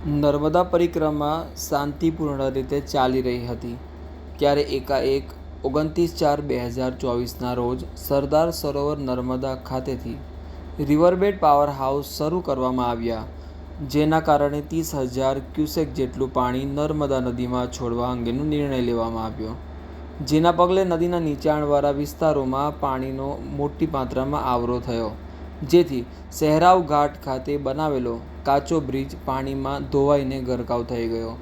નર્મદા પરિક્રમા શાંતિપૂર્ણ રીતે ચાલી રહી હતી. ત્યારે એકાએક ઓગણત્રીસ ચાર બે હજાર ચોવીસના રોજ સરદાર સરોવર નર્મદા ખાતેથી રિવરબેડ પાવર હાઉસ શરૂ કરવામાં આવ્યા, જેના કારણે ત્રીસ હજાર ક્યુસેક જેટલું પાણી નર્મદા નદીમાં છોડવા અંગેનો નિર્ણય લેવામાં આવ્યો. જેના પગલે નદીના નીચાણવાળા વિસ્તારોમાં પાણીનો મોટી માત્રામાં આવરો થયો. જેથી સહેરાવ ઘાટ ખાતે બનાવેલો કાચો બ્રિજ પાણીમાં ધોવાઈને ગરકાવ થઈ ગયો.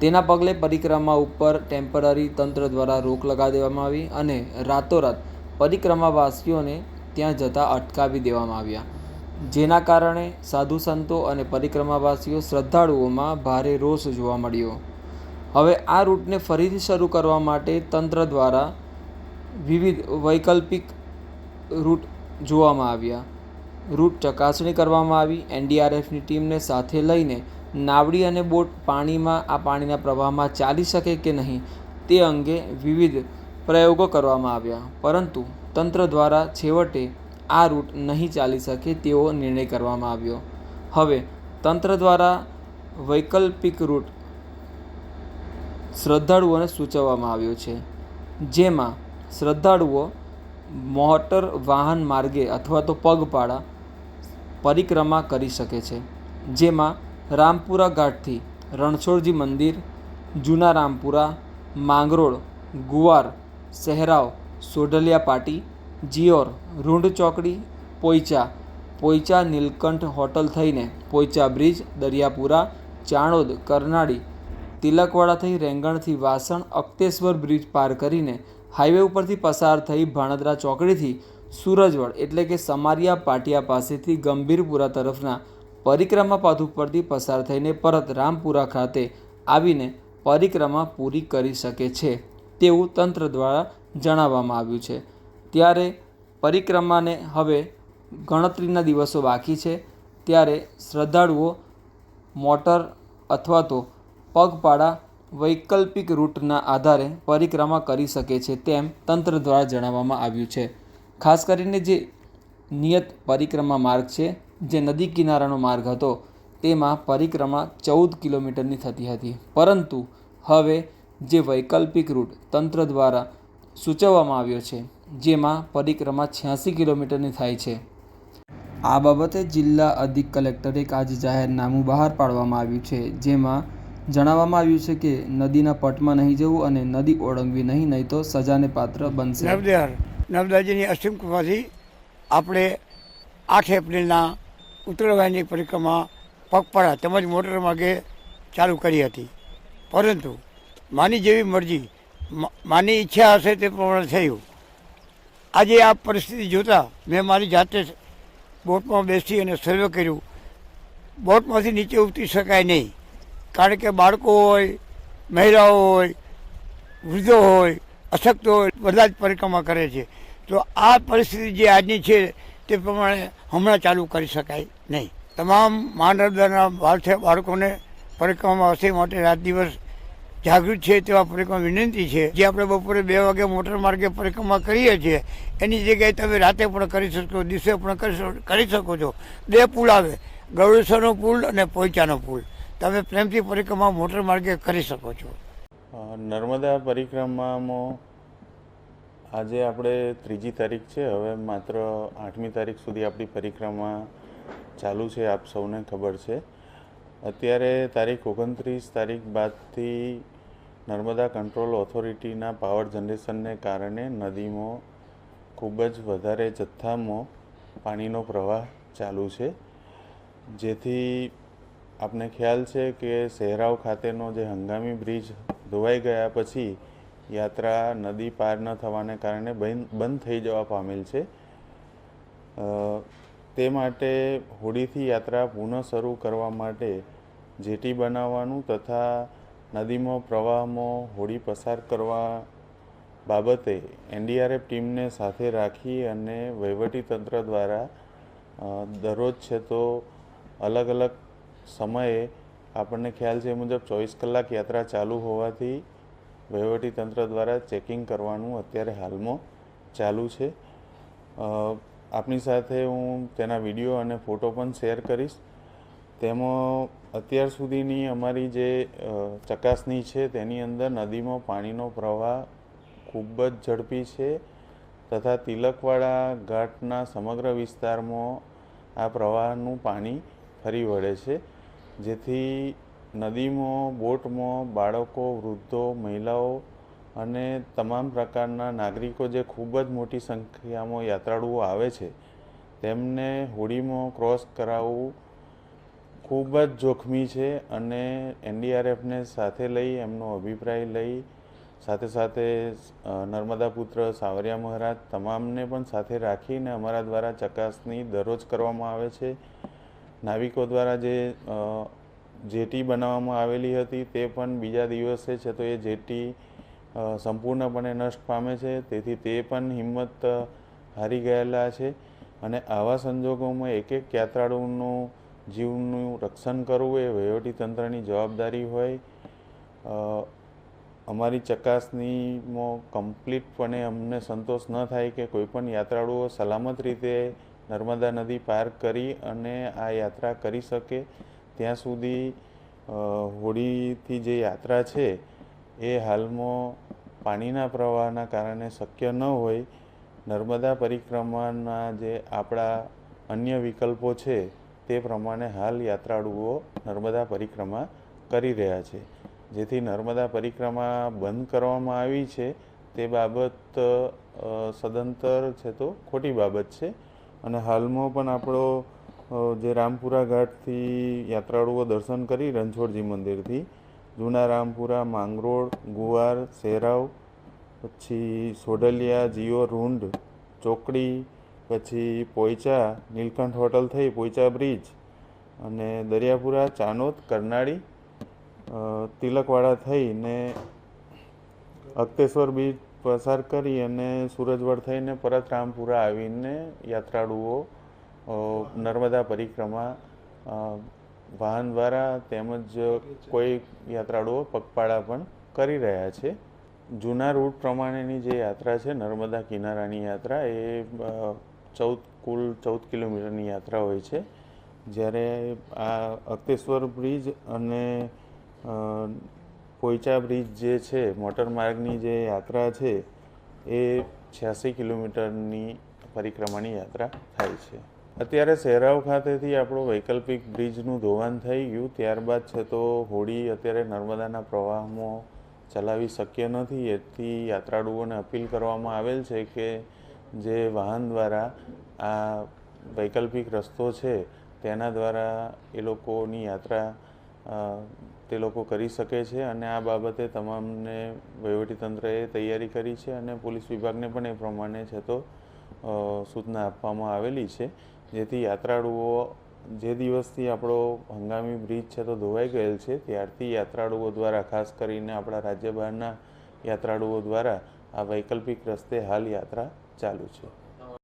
તેના પગલે પરિક્રમા ઉપર ટેમ્પરરી તંત્ર દ્વારા રોક લગાવી દેવામાં આવી અને રાતોરાત પરિક્રમાવાસીઓને ત્યાં જતાં અટકાવી દેવામાં આવ્યા. જેના કારણે સાધુ સંતો અને પરિક્રમાવાસીઓ શ્રદ્ધાળુઓમાં ભારે રોષ જોવા મળ્યો. હવે આ રૂટને ફરીથી શરૂ કરવા માટે તંત્ર દ્વારા વિવિધ વૈકલ્પિક રૂટ જોવામાં આવ્યા. રૂટ ચકાસણી કરવામાં આવી. એનડીઆરએફની ટીમને સાથે લઈને નાવડી અને બોટ પાણીમાં આ પાણીના પ્રવાહમાં ચાલી શકે કે નહીં તે અંગે વિવિધ પ્રયોગો કરવામાં આવ્યા. પરંતુ તંત્ર દ્વારા છેવટે આ રૂટ નહીં ચાલી શકે તેવો નિર્ણય કરવામાં આવ્યો. હવે તંત્ર દ્વારા વૈકલ્પિક રૂટ શ્રદ્ધાળુઓને સૂચવવામાં આવ્યો છે. જેમાં શ્રદ્ધાળુઓ મોટર વાહન માર્ગે અથવા તો પગપાળા પરિક્રમા કરી શકે છે, જેમાં રામપુરા ઘાટથી રણછોડજી મંદિર, જૂના રામપુરા, માંગરોળ, ગુવાર, સહેરાવ, સોઢલિયા પાટી જીઓર રૂંઢ ચોકડી, પોઈચા પોઈચા નીલકંઠ હોટલ થઈને પોઈચા બ્રિજ, દરિયાપુરા, ચાણોદ, કરનાળી, તિલકવાડા થઈ રેંગણથી વાસણ અક્તેશ્વર બ્રિજ પાર કરીને હાઈવે ઉપરથી પસાર થઈ ભાણદરા ચોકડીથી સૂરજવડ એટલે કે સમારિયા પાટિયા પાસેથી ગંભીરપુરા તરફના પરિક્રમા પાથ ઉપરથી પસાર થઈને પરત રામપુરા ખાતે આવીને પરિક્રમા પૂરી કરી શકે છે તેવું તંત્ર દ્વારા જણાવવામાં આવ્યું છે. ત્યારે પરિક્રમાને હવે ગણતરીના દિવસો બાકી છે. ત્યારે શ્રદ્ધાળુઓ મોટર અથવા તો પગપાળા વૈકલ્પિક રૂટના આધારે પરિક્રમા કરી શકે છે તેમ તંત્ર દ્વારા જણાવવામાં આવ્યું છે. ખાસ કરીને જે નિયત પરિક્રમા માર્ગ છે, જે નદી કિનારાનો માર્ગ હતો, તેમાં પરિક્રમા ચૌદ કિલોમીટરની થતી હતી. પરંતુ હવે જે વૈકલ્પિક રૂટ તંત્ર દ્વારા સૂચવવામાં આવ્યો છે, જેમાં પરિક્રમા છ્યાસી કિલોમીટરની થાય છે. આ બાબતે જિલ્લા અધિક કલેક્ટરે આજે જાહેરનામું બહાર પાડવામાં આવ્યું છે, જેમાં જણાવવામાં આવ્યું છે કે નદીના પટમાં નહીં જવું અને નદી ઓળંગવી નહીં નહીં તો સજાને પાત્ર બનશે. નર્મદાર નર્મદાજીની અસીમ કૃપાથી આપણે આઠ એપ્રિલના ઉત્તરવાહિની પરિક્રમા પગપાળા તેમજ મોટર માર્ગે ચાલુ કરી હતી. પરંતુ માની જેવી મરજી માની ઈચ્છા હશે તે પ્રમાણે થયું. આજે આ પરિસ્થિતિ જોતાં મેં મારી જાતે બોટમાં બેસી અને સર્વે કર્યું. બોટમાંથી નીચે ઉતરી શકાય નહીં. કારણ કે બાળકો હોય, મહિલાઓ હોય, વૃદ્ધો હોય, અશક્તો હોય, બધા જ પરિક્રમા કરે છે. તો આ પરિસ્થિતિ જે આજની છે, તે પ્રમાણે હમણાં ચાલુ કરી શકાય નહીં. તમામ બાળથે, બાળકોને પરિક્રમા વસે માટે રાત દિવસ જાગૃત છે તેવા પરિક્રમા વિનંતી છે. જે આપણે બપોરે બે વાગે મોટર માર્ગે પરિક્રમા કરીએ છીએ, એની જગ્યાએ તમે રાતે પણ કરી શકો, દિવસે પણ કરી શકો- કરી શકો છો. બે પુલ આવે, ગૌરેશ્વરનો પુલ અને પોઈચાનો પુલ. તમે પ્રેમથી પરિક્રમા મોટર માર્ગે કરી શકો છો. નર્મદા પરિક્રમામાં આજે આપણે ત્રીજી તારીખ છે. હવે માત્ર આઠમી તારીખ સુધી આપણી પરિક્રમા ચાલુ છે, આપ સૌને ખબર છે. અત્યારે તારીખ ઓગણત્રીસ તારીખ બાદથી નર્મદા કંટ્રોલ ઓથોરિટીના પાવર જનરેશનને કારણે નદીમાં ખૂબ જ વધારે જથ્થામાં પાણીનો પ્રવાહ ચાલુ છે. જેથી આપને ખ્યાલ છે કે સહેરાવ ખાતેનો જે હંગામી બ્રિજ ધોવાઈ ગયા પછી યાત્રા નદી પાર ન થવાને કારણે બંધ થઈ જવા પામેલ છે. તે માટે હોડીથી યાત્રા પુનઃ શરૂ કરવા માટે જેટી બનાવવાનું તથા નદીમાં પ્રવાહમાં હોડી પસાર કરવા બાબતે એનડીઆરએફ ટીમને સાથે રાખી અને વહીવટી તંત્ર દ્વારા દરરોજ છે તો અલગ અલગ સમયે આપણને ખ્યાલ છે મુજબ ચોવીસ કલાક યાત્રા ચાલુ હોવાથી વહીવટી તંત્ર દ્વારા ચેકિંગ કરવાનું અત્યારે હાલમાં ચાલુ છે. આપની સાથે હું તેના વીડિયો અને ફોટો પણ શેર કરીશ. તેમાં અત્યાર સુધીની અમારી જે ચકાસણી છે તેની અંદર નદીમાં પાણીનો પ્રવાહ ખૂબ જ ઝડપી છે તથા તિલકવાડા ઘાટના સમગ્ર વિસ્તારમાં આ પ્રવાહનું પાણી ફરી વળે છે. જેથી નદીમાં, બોટમાં બાળકો, વૃદ્ધો, મહિલાઓ અને તમામ પ્રકારના નાગરિકો જે ખૂબ જ મોટી સંખ્યામાં યાત્રાળુઓ આવે છે, તેમને હોડીમાં ક્રોસ કરાવવું ખૂબ જ જોખમી છે અને એનડીઆરએફને સાથે લઈ, એમનો અભિપ્રાય લઈ, સાથે સાથે નર્મદા પુત્ર સાવરિયા મહારાજ તમામને પણ સાથે રાખીને અમારા દ્વારા ચકાસણી દરરોજ કરવામાં આવે છે. નાવિકો દ્વારા જે જેટી બનાવવામાં આવેલી હતી તે પણ બીજા દિવસે છે તો એ જેટી સંપૂર્ણપણે નષ્ટ પામે છે. તેથી તે પણ હિંમત હારી ગયેલા છે અને આવા સંજોગોમાં એક એક યાત્રાળુનું જીવનું રક્ષણ કરવું એ વહીવટીતંત્રની જવાબદારી હોય. અમારી ચકાસણીમાં કમ્પ્લીટપણે અમને સંતોષ ન થાય કે કોઈપણ યાત્રાળુઓ સલામત રીતે નર્મદા નદી પાર કરી અને આ યાત્રા કરી શકે. ત્યાં સુધી હોડીથી જે યાત્રા છે, એ હાલમાં પાણીના પ્રવાહના કારણે શક્ય ન હોય. નર્મદા પરિક્રમાના જે આપણા અન્ય વિકલ્પો છે, તે પ્રમાણે હાલ યાત્રાળુઓ નર્મદા પરિક્રમા કરી રહ્યા છે. જેથી નર્મદા પરિક્રમા બંધ કરવામાં આવી છે. તે બાબત સદંતર છે તો ખોટી બાબત છે. અને હાલમાં પણ આપણો જે રામપુરા ઘાટથી યાત્રાળુઓ દર્શન કરી રણછોડજી મંદિરથી, જૂના રામપુરા, માંગરોળ, ગુવાર, સેરાવ, પછી સોડલિયા જીઓ રૂંડ ચોકડી, પછી પોઈચા નીલકંઠ હોટલ થઈ પોઈચા બ્રિજ અને દરિયાપુરા, ચાનોદ, કરનાળી તિલકવાડા થઈને અક્તેશ્વર બીચ પસાર કરી અને સૂરજવડ થઈને પરત રામપુરા આવીને યાત્રાળુઓ નર્મદા પરિક્રમા વાહન દ્વારા તેમજ કોઈ યાત્રાળુઓ પગપાળા પણ કરી રહ્યા છે. જૂના રૂટ પ્રમાણેની જે યાત્રા છે, નર્મદા કિનારાની યાત્રા, એ ચૌદ, કુલ ચૌદ કિલોમીટરની યાત્રા હોય છે. જ્યારે આ અક્તેશ્વર બ્રિજ અને પોઈચા બ્રિજ જે છે, મોટર માર્ગની જે યાત્રા છે, એ છ્યાસી કિલોમીટરની પરિક્રમાની યાત્રા થાય છે. અત્યારે શહેરાવ ખાતેથી આપણું વૈકલ્પિક બ્રિજનું ધોવાણ થઈ ગયું. ત્યારબાદ છે તો હોડી અત્યારે નર્મદાના પ્રવાહમાં ચલાવી શક્ય નથી. એથી યાત્રાળુઓને અપીલ કરવામાં આવેલ છે કે જે વાહન દ્વારા આ વૈકલ્પિક રસ્તો છે, તેના દ્વારા એ લોકોની યાત્રા તે લોકો કરી શકે છે અને આ બાબતે તમામને વહીવટીતંત્રએ તૈયારી કરી છે અને પોલીસ વિભાગને પણ એ પ્રમાણે છે તો સૂચના આપવામાં આવેલી છે. જેથી યાત્રાળુઓ, જે દિવસથી આપણો હંગામી બ્રિજ છે તો ધોવાઈ ગયેલ છે, ત્યારથી યાત્રાળુઓ દ્વારા, ખાસ કરીને આપણા રાજ્ય બહારના યાત્રાળુઓ દ્વારા આ વૈકલ્પિક રસ્તે હાલ યાત્રા ચાલુ છે.